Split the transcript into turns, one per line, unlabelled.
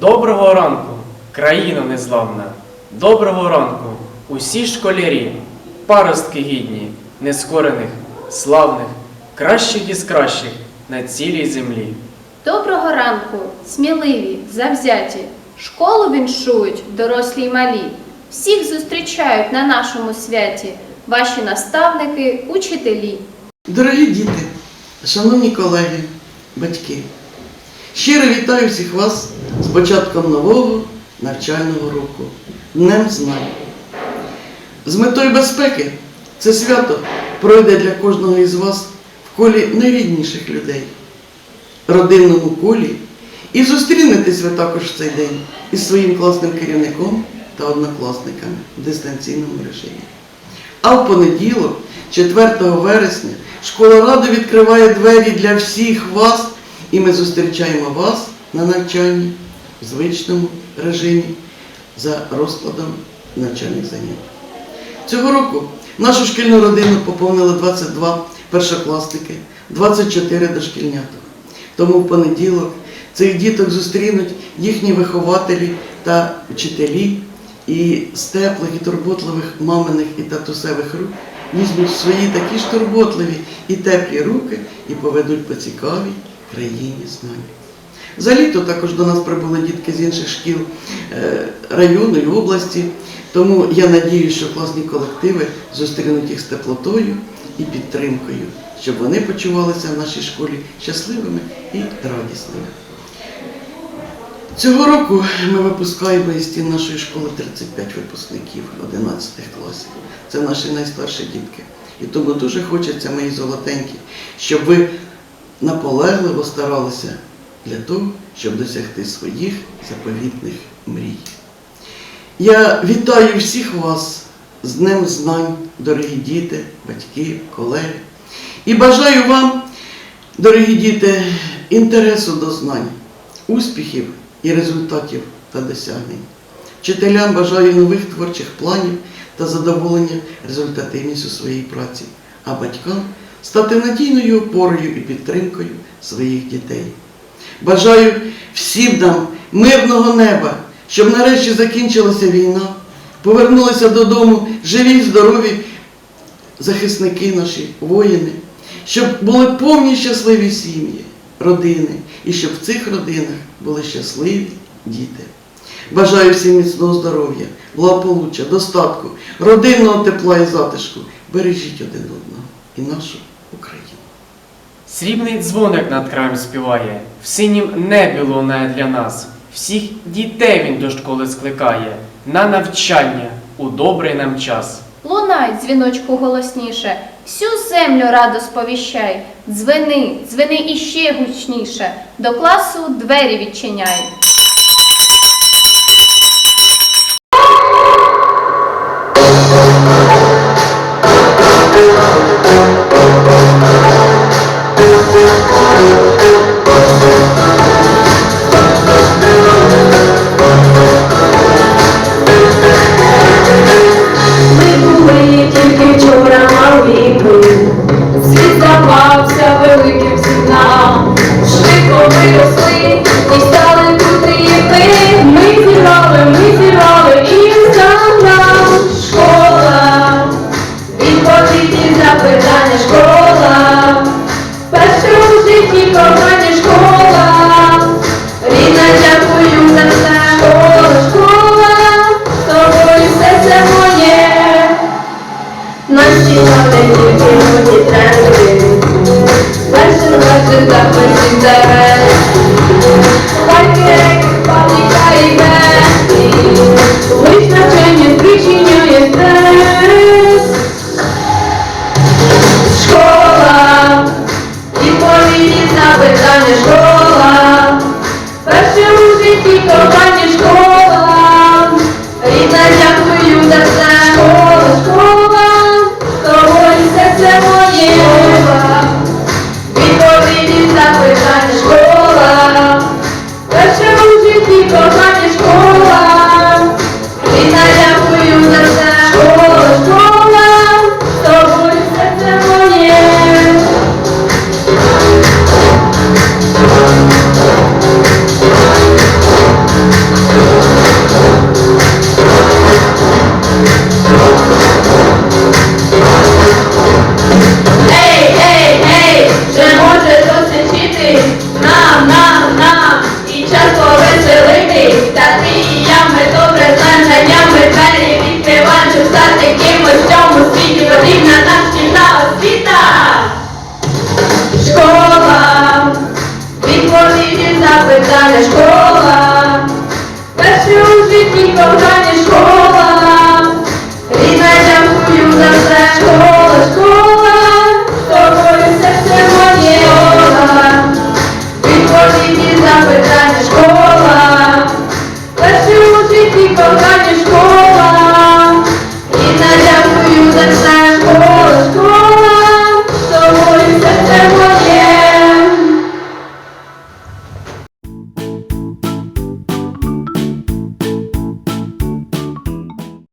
Доброго ранку, країно незламна. Доброго ранку, усі школярі, паростки гідні, нескорених, славних, кращих із кращих на цілій землі.
Доброго ранку, сміливі, завзяті. Школу віншують дорослі й малі. Всіх зустрічають на нашому святі ваші наставники, учителі.
Дорогі діти, шановні колеги, батьки, щиро вітаю всіх вас з початком нового навчального року, Днем Знань. З метою безпеки це свято пройде для кожного із вас в колі найрідніших людей, родинному колі, і зустрінетесь ви також в цей день із своїм класним керівником та однокласниками в дистанційному режимі. А в понеділок, 4 вересня, школа ради відкриває двері для всіх вас, і ми зустрічаємо вас на навчанні в звичному режимі за розкладом навчальних занять. Цього року нашу шкільну родину поповнило 22 першокласники, 24 дошкільняток. Тому в понеділок цих діток зустрінуть їхні вихователі та вчителі, і з теплих і турботливих маминих і татусевих рук візьмуть свої такі ж турботливі і теплі руки і поведуть по цікавій країні знань. За літо також до нас прибули дітки з інших шкіл е, району і області, тому я надію, що класні колективи зустрінуть їх з теплотою і підтримкою, щоб вони почувалися в нашій школі щасливими і радісними. Цього року ми випускаємо із стін нашої школи 35 випускників 11 класів. Це наші найстарші дітки. І тому дуже хочеться, мої золотенькі, щоб ви наполегливо старалися для того, щоб досягти своїх заповітних мрій. Я вітаю всіх вас з Днем Знань, дорогі діти, батьки, колеги. І бажаю вам, дорогі діти, інтересу до знань, успіхів і результатів та досягнень. Вчителям бажаю нових творчих планів та задоволення результативністю своєї праці, а батькам стати надійною опорою і підтримкою своїх дітей. Бажаю всім нам мирного неба, щоб нарешті закінчилася війна, повернулися додому живі здорові захисники наші, воїни, щоб були повні щасливі сім'ї, родини, і щоб в цих родинах були щасливі діти. Бажаю всім міцного здоров'я, благополуччя, достатку, родинного тепла і затишку. Бережіть один одного і нашу Україну.
Срібний дзвоник над краєм співає, в синім небі лунає для нас. Всіх дітей він до школи скликає, на навчання у добрий нам час.
Лунай, дзвіночку голосніше, всю землю радо сповіщай. Дзвени, дзвени іще гучніше, до класу двері відчиняй.